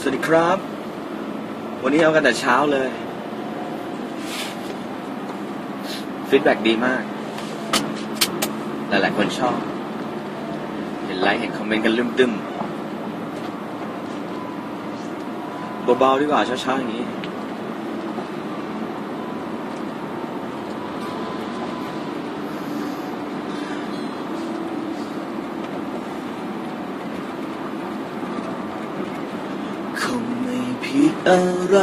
สวัสดีครับ วันนี้เอากันแต่เช้าเลยฟีดแบ็ดีมาก หลาย ๆ คนชอบ เห็นไลค์เห็นคอมเมนต์กันลืมตึมเบาๆดีกว่าเช้าๆอย่างนี้ คงไม่ผิด อะไร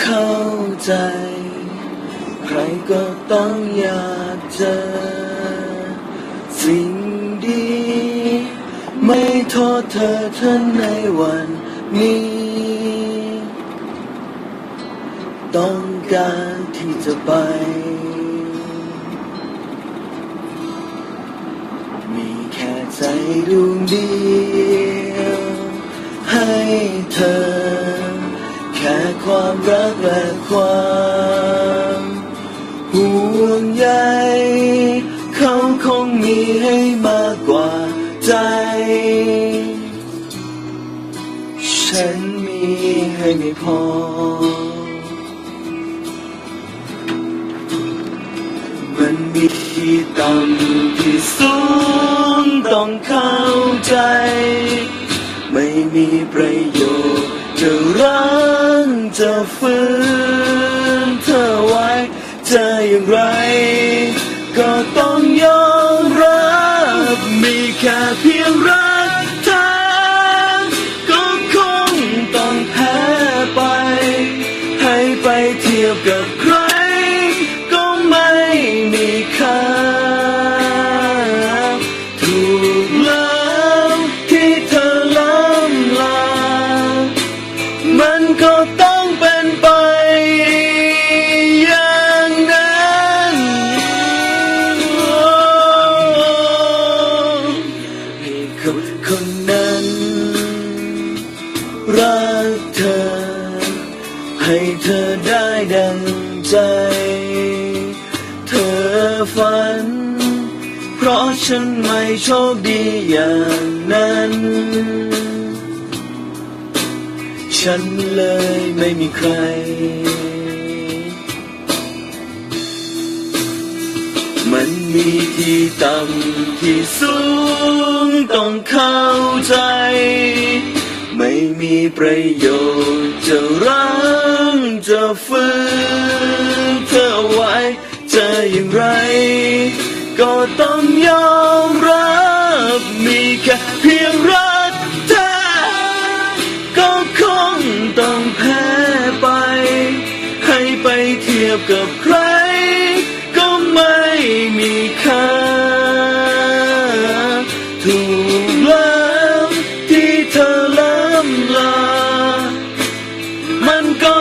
เข้าใจ ใครก็ต้องอยากเจอ สิ่งดี ไม่โทษเธอเท่าในวันนี้ ต้องการที่จะไป มีแค่ใจดวงเดียว เธอ แค่ความรักและความห่วงใยเขาคงมีให้มากกว่าใจ ฉันมีให้ไม่พอมันมีที่ต่ำที่สูงต้องเข้าใจ ไม่มีประโยชน์จะรักจะ ฝืนเธอไว้จออย่างไร ก็ต้องยอมรับมีแค่เพียง ฝัน เพราะฉันไม่โชคดีอย่างนั้น ฉันเลยไม่มีใคร มันมีที่ต่ำที่สูงต้องเข้าใจ ไม่มีประโยชน์จะรังจะฝืนเธอไว้ ไรก็ต้องยอมรับมีแค่เพียงรักเธอก็คงต้องแพ้ไป ให้ไปเทียบกับใคร ก็ไม่มีค่าถูกแล้วที่เธอล้ำลา มันก็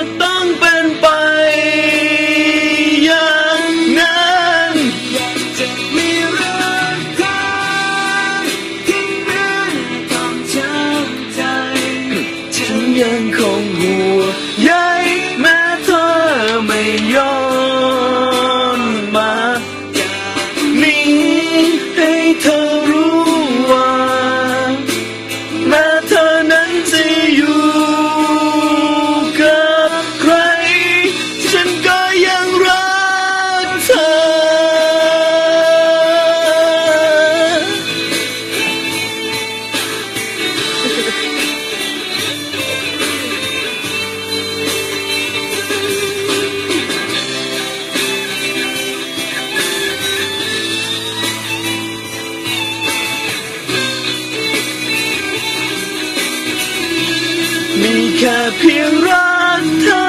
แค่เพียงรักเธอ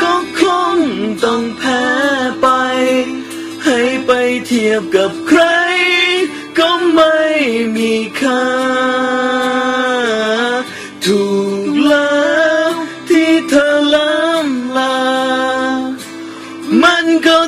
ก็คงต้องแพ้ไป ให้ไปเทียบกับใคร ก็ไม่มีค่า ถูกแล้วที่เธอล้ำลา มันก็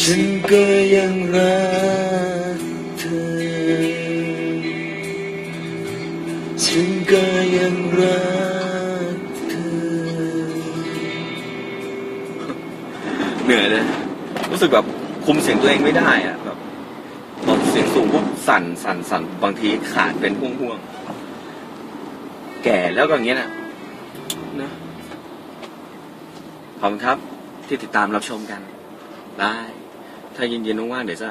ฉันก็ยังรักเธอ ฉันก็ยังรักเธอ เหนื่อยเลย รู้สึกแบบคุมเสียงตัวเองไม่ได้อะแบบตอนเสียงสูงปุ๊บสั่นสั่นสั่นบางทีขาดเป็นห่วงห่วงแก่แล้วก็อย่างเงี้ยนะนะขอบคุณครับที่ติดตามรับชมกันบาย นๆว่างๆเดี๋ยวจ